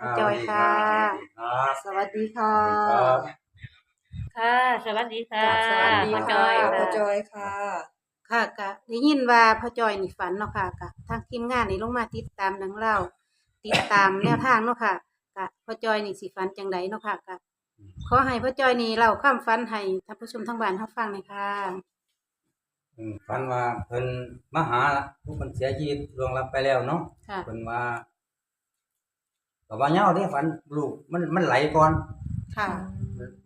พ่อจอยค่ะครับสวัสดีค่ะครับค่ะสวัสดีค่ะสวัสดีพ่อจค่ะอยพ่อค่ะจอยค่ะ ค่ะก็ได้ยินว่าพ่อจอยนี่ฝันเนาะค่ะก็ทางทีมงานนี่ลงมาติดตามหนังเล่าติดตามแนวทางเนาะค่ะก็พ่อจอยนี่สิฝันจังไดเนาะค่ะก็ขอให้พ่อจอยนี่เล่าความฝันให้ท่านผู้ชมทั้งบ้านเฮาฟังหน่อยค่ะอืมฝันว่าเพิ่นมาหาละผู้เพิ่นเสียชีวิตล่วงลับไปแล้วเนาะค่ะเพิ่นว่า ก็ว่าเหย้าที่ฝันลูกมันมันไหลก่อน ค่ะ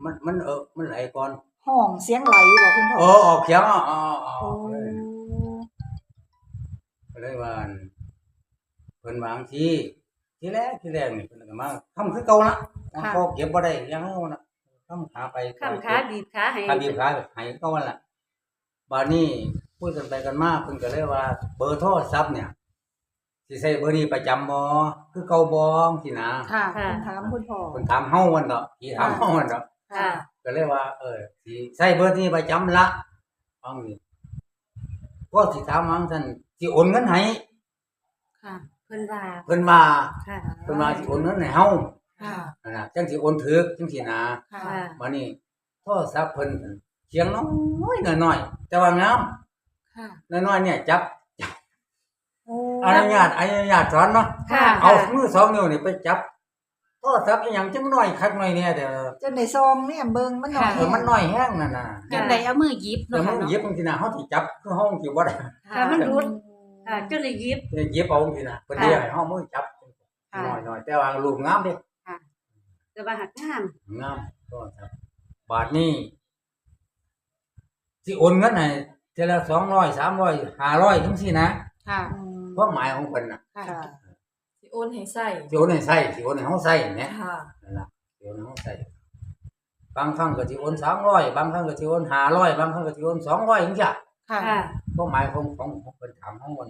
มันมันเออมันไหลก่อนห้องเสียงไหลบอกคุณพ่อเออออกเขียงอะอ๋ออ๋อโอ้ก็เลยว่าอั่นเพิ่นวาจังที่ที่แรกที่แรกนี่เพิ่นก็มาทำคือเก่าละค่ะพอเก็บบ่ได้ยังเอานะทำขาไปข้ามขาบีบขาให้ขาบีบขาให้เก่านั่นล่ะบัดนี้พูดกันไปกันมาเพิ่นก็เลยว่า เบอร์โทรศัพท์เนี่ย สิใช้เบอร์นี้ประจำบ่คือเก่าบ่สินะค่ะค่ะคุณถามคุณพ่อเพิ่นถามเฮาวันดอกพี่ถามเฮาวันดอกค่ะ ก็เลยว่า เออสิใช้เบอร์นี้ประจำละฟังนี่ก็สิถามว่าท่านสิโอนเงินให้ค่ะ เพิ่นว่าเพิ่นว่าค่ะ เพิ่นว่าสิโอนเงินให้เฮาค่ะ นั่นน่ะจังสิโอนถึกจังสินะค่ะ ค่ะบัดนี้โทรศัพท์เพิ่นเสียงน้อยน้อยๆแต่ว่างามค่ะ น้อยๆเนี่ยจับโอ้อนุญาตอนุญาตสอนเนาะค่ะ เอามือสองนิ้วนี่ไปจับโทรศัพท์อีหยังจังน้อยคักน้อยเนี่ยเด้อจนในซองเนี่ยเบิ่งมันหน่อยเออมันน้อยแห้งนั่นน่ะจังไดเอามือหยิบแต่เนาะมัค่ะนเนาะหยิบบางทีน่ะเฮาสิจับคือเฮาสิบ่ได้ค่ะมันรุดค่ะจนเลยยิบหยิบเอาบางทีน่ะเพิ่นเรียกให้เฮามือจับค่ะน้อยๆแต่ว่ารูปงามเด้ แต่ว่าหักงามงามโทรศัพท์บาทนี้สิโอนเงินให้เทื่อละ200 300 500จังซี่นะค่ะ อืม ความหมายของเพิ่นน่ะค่ะค่ะ สิโอนให้ใส่สิโอนให้ใช้สิโอนให้เฮาใช้เนี่ยค่ะ นั่นล่ะสิโอนให้เฮาใช้บางครั้งก็สิโอน300บางครั้งก็สิโอน500บางครั้งก็สิโอน200จังซี่ค่ะ ค่ะความหมายของของของเพิ่นถามเฮาว่า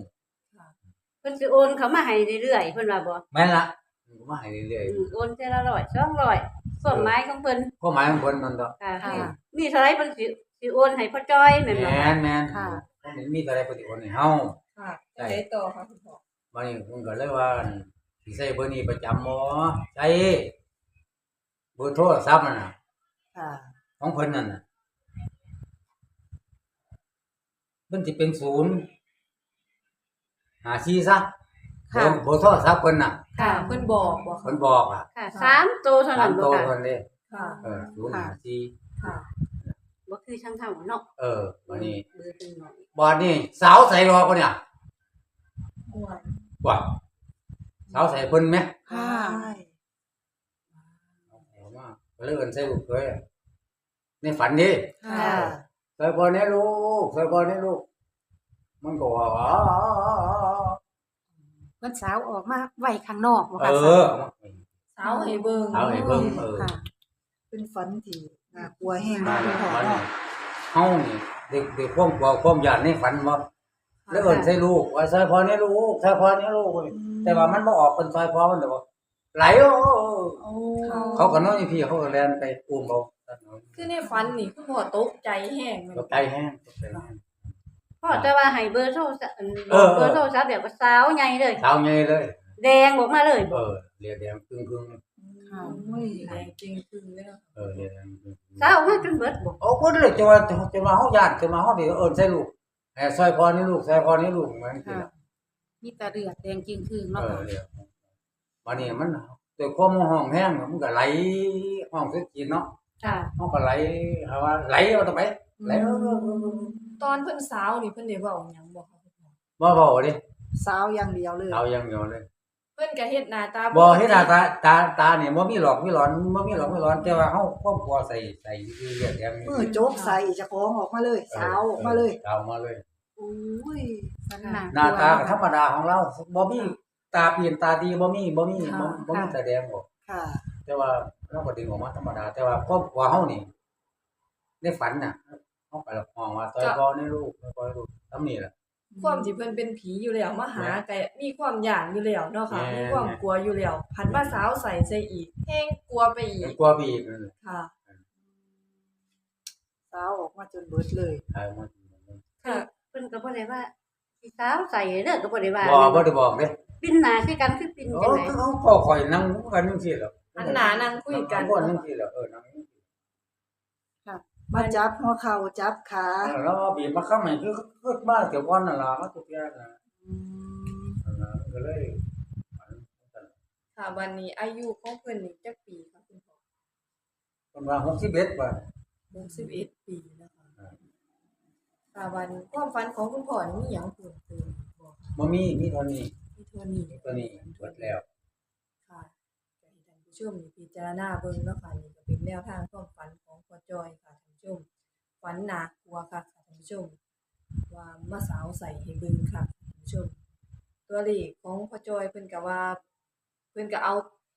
เพิ่นสิโอนเขามาให้เรื่อยๆเพิ่นว่าบ่แม่นละมันก็มาให้เรื่อยอืมโอนเท่าละร้อยสองร้อยส่วนไม้ของเพิ่นๆความหมายของเพิ่นนั่นดอกค่ะค่ะ มีเท่าไหร่เพิ่นสิสิโอนให้พ่อจ้อยแม่นบ่แม่นแม่นค่ะเพิ่นมีแต่อะไรปฏิโอนให้เฮา ค่ะจะได้ต่อค่ะคุณพ่อบัดนี้เพิ่นก็เลยว่าสิใช้เบอร์นี้ประจำบ่ใช้เบอร์โทรศัพท์นั่นน่ะค่ะ ของเพิ่นนั่นน่ะมันสิเป็นศูนย์หาซีซะเบค่ะอร์เบอร์โทรศัพท์เพิ่นน่ะค่ะเพิ่นบอกบอกเพิ่นบอกอะค่ะสามตัวเท่าตานั้มนโตบ่ค่ะ เพิ่นเด้ค่ะ เออศูนย์หาซีค่ะ บ่คือช่างเท่าเนาะเออบัดนี้เบอร์เป็นน้อยบัดนี้สาวใส่รอบ่เนี่ยม่วนว่าสาวใส่เพิ่นไหมค่ะเอามาก็เลยเอิ้นใส่ลูกเคยอะในฝันดิค่ะใส่บอลให้ลูกใส่บอลให้ลูก มันก็ว่าอ๋อเพิ่นสาวออกมาไว้ข้างนอกบ่เอค่ะอสาวให้เบิ่งสาวให้เบิ่งเออค่ะเป็นฝันที่ น่ากลัวแห้งมานะคุณพ่อวันเนาะเฮานี่เด็กเด็กความกลัวความหยาดในฝันบ่แล้วเอิ้นใส่ลูกว่าใส่พอให้ลูกใส่พอให้ลูกแต่ว่ามันบ่ออกเป็นซอยพอมันแต่ว่าไหลโอ้โอ้เขาก็นอนอยู่พี่เขาก็แล่นไปอุ้มเอาคือในฝันนี่คุณพ่อตกใจแห้งแม่นตบ่กใจแฮงตกใจแฮง พ่อแต่ว่าให้เบอร์โทรศัพท์เออ เบอร์โทรศัพท์เดี๋ยวก็สาวใหญ่เลย สาวใหญ่เลย แดงออกมาเลย เออเรียกแดงครึ่ง ค่ะโอ้ยแดงจริงคือเลยเนาะๆเออเรียกแดงครึ่งๆสาวออกมาจนเบิดบ่โอ้คนเลยจะว่าจะมาเฮาญาติจะมาเฮาดิเอิ้นใส่ลูกแห่ซอยพอนี่ลูกซอยพอนี่ลูกมันคือค่ะมีแต่เลือดแดงจริงคือเอเนาะอค่ะเรียกวันนี้มันด้วยความห้องแห้งมันก็ไหลห้องสุดจีนเนาะค่ะมันก็ไหลหาว่าไหลเอาต่อไปไหลเออตอนเพิ่นสาวนี่เพิ่นได้เว้าหยังบ่คะคุณพ่อบ่เว้าดิสาวอย่างเดียวเลย เอาอย่างเดียวเลย เพิ่นก็เฮ็ดหน้าตาบ่เฮ็ดหน้าตาตาตานี่บ่มีหลอกมีหลอนบ่มีหลอกมีหลอนแต่ว่าเฮาความกลัวใส่ใส่คือเรียกแดงนี่มือโจกใส่เจะของออกมาเลย สาวออกมาเลยสาวมาเลยโอ้ยฝันหน้าตาก็ธรรมดาของเราบ่มีตาเปลี่ยนตาดีบ่มีบ่มีบ่บ่มีแสดงบ่ค่ะ แต่ว่าเราก็ดึงออกมาธรรมดา แต่ว่าครอบครัวเฮานี่ในฝันน่ะเฮาไปละห้องว่าซอยบ่ในลูกซอยบ่ในลูกทำนี่ล่ะ ความที่เพิ่นเป็นผีอยู่แล้วมาหาก็มีความหยานอยู่แล้วเนาะค่ะ แม่มีความกลัวอยู่แล้วพันมาสาวใส่ใส่อีกแห้งกลัวไปอีเป็นกกลัวบีกนั่นแหละค่ะ สาวออกมาจนเบิดเลยตายมาค่ะ เพิ่นก็บ่ได้ว่าสิสาวใส่เด้อก็บ่ได้ว่าบ่บ่ได้บอกเด้ปปิ้นหน้าคือกันคือปิ้นโอ้จังได๋เขาพ่อข่อยนั่งกันจังซี่แหล้วอันหนานั่งคุยกันบ่จังซี่แหล้วเออนั่ง มาจับหัวเข่าจับขาแล้วเอาบีบมาค้ำให้คือคือบ้านเกี่ยวก่อนนั่นล่ะมาทุกอย่างน่ะอืมนั่นล่ะก็เลยฝันค่ะวันนี้อายุของเพิ่นนี่จักปีค่ะคุณพ่อเพิ่นว่า61บาท61ปีนะคะค่ะวันความฝันของคุณพ่อนี่มีหยังเพิ่มเติมบ่คะบ่มีมีเท่านี้มีเท่านี้มีตัวนี้หมดแล้วค่ะก็ให้ท่านผู้ชมนี่พิจารณาเบิ่งเนาะค่ะนี่ก็เป็นแนวทางความฝันของพ่อจอยค่ะ ท่านผู้ชมฝันน่ากลัวค่ะท่านผู้ชม ว่ามาสาวใส่ให้เบิ่งค่ะท่านผู้ชม ตัวเลขของพ่อจอยเพิ่นก็ว่า เพิ่นก็เอา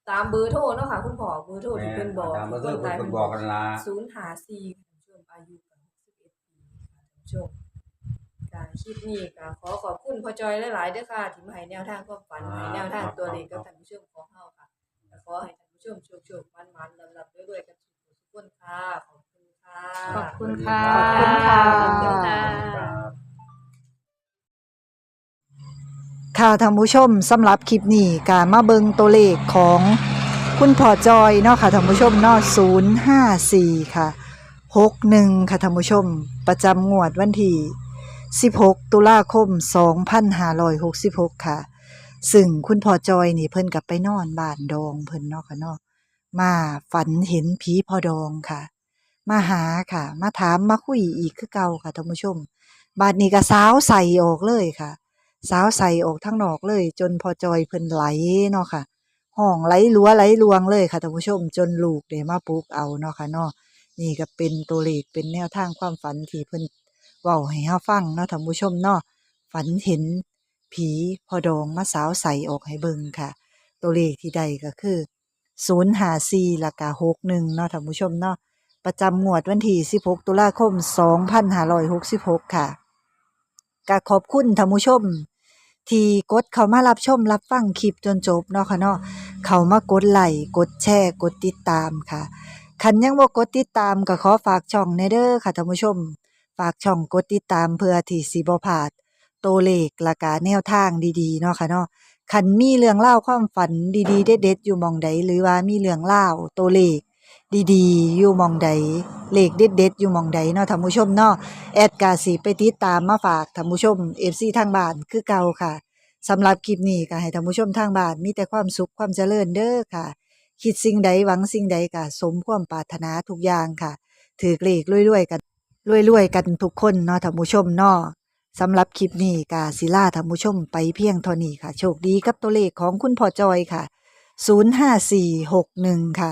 ตามเบอร์โทรเนาะค่ะคุณพ่อเบอร์โทรที่เพิ่นบอกตามเบอร์โทรเพิ่นบอกกันล่ะศูนย์หาสี่ท่านผู้ชมอายุกัน61ปีค่ะท่านผู้ชมการคลิปนี้ก็ขอขอบคุณพ่อจอยหลายๆเด้อค่ะที่มาให้แนวทางความฝันให้แนวทางตัวเลขกับท่านผู้ชมของเฮาค่ะและขอให้ท่านผู้ชมโชคๆมันๆลำๆรวยๆกันทุกคนค่ะ ขอบคุณค่ะขอบคุณค่ะขอบคุณค่ะขอบคุณค่ะค่ะท่านผู้ชมสำหรับคลิปนี้การมาเบิงตัวเลขของคุณพ่อจอยเนาะค่ะท่านผู้ชมเนาะ054 ค่ะ 61 ค่ะท่านผู้ชม ประจำงวดวันที่ 16 ตุลาคม 2566 ค่ะ ซึ่งคุณพ่อจอยนี่เพิ่นกลับไปนอนบ้านดองเพิ่นเนาะค่ะเนาะมาฝันเห็นผีพ่อดองค่ะ มาหาค่ะ มาถามมาคุยอีกคือเก่าค่ะท่านผู้ชม บาดนี้ก็สาวใส่ออกเลยค่ะ สาวใส่ออกทั้งนอกเลย จนพอจอยเพิ่นไหลเนาะค่ะ ห้องไหลลัวไหลลวงเลยค่ะท่านผู้ชม จนลูกได้มาปลูกเอาเนาะค่ะเนาะนี่ก็เป็นตัวเลขเป็นแนวทางความฝันที่เพิ่นเว้าให้เฮาฟังเนาะท่านผู้ชมเนาะฝันเห็นผีพอดองมาสาวใส่ออกให้เบิ่งค่ะ ตัวเลขที่ได้ก็คือ054แล้วก็61เนาะท่านผู้ชมเนาะ ประจำงวดวันที่ 16 ตุลาคม 2566 ค่ะก็ขอบคุณท่านผู้ชม ที่กดเข้ามารับชมรับฟังคลิปจนจบเนาะค่ะเนาะเข้ามากดไลค์กดแชร์ กดติดตามค่ะคันยังบ่กดติดตามก็ขอฝากช่องในเด้อค่ะท่านผู้ชม ฝากช่องกดติดตามเพื่อที่สิบ่พลาดตัวเลขและกาแนวทางดีๆเนาะค่ะเนาะคันมีเรื่องเล่าความฝันดีๆ เด็ดๆอยู่มองใดหรือว่ามีเรื่องเล่าตัวเลข ดีๆ อยู่มองใดเลขเด็ดๆอยู่มองใดเนาะท่านผู้ชมเนาะแอดกาสีไปติดตามมาฝากท่านผู้ชม FC ทางบ้านคือเก่าค่ะสำหรับคลิปนี้ก็ให้ท่านผู้ชมทางบ้านมีแต่ความสุขความเจริญเด้อค่ะ คิดสิ่งใดหวังสิ่งใดก็สมความปรารถนาทุกอย่างค่ะ ถือเลขรวยๆกันรวยๆกันทุกคนเนาะท่านผู้ชมเนาะสำหรับคลิปนี้กาศิลาท่านผู้ชมไปเพียงเท่านี้ค่ะ โชคดีกับตัวเลขของคุณพ่อจอยค่ะ 05461 ค่ะ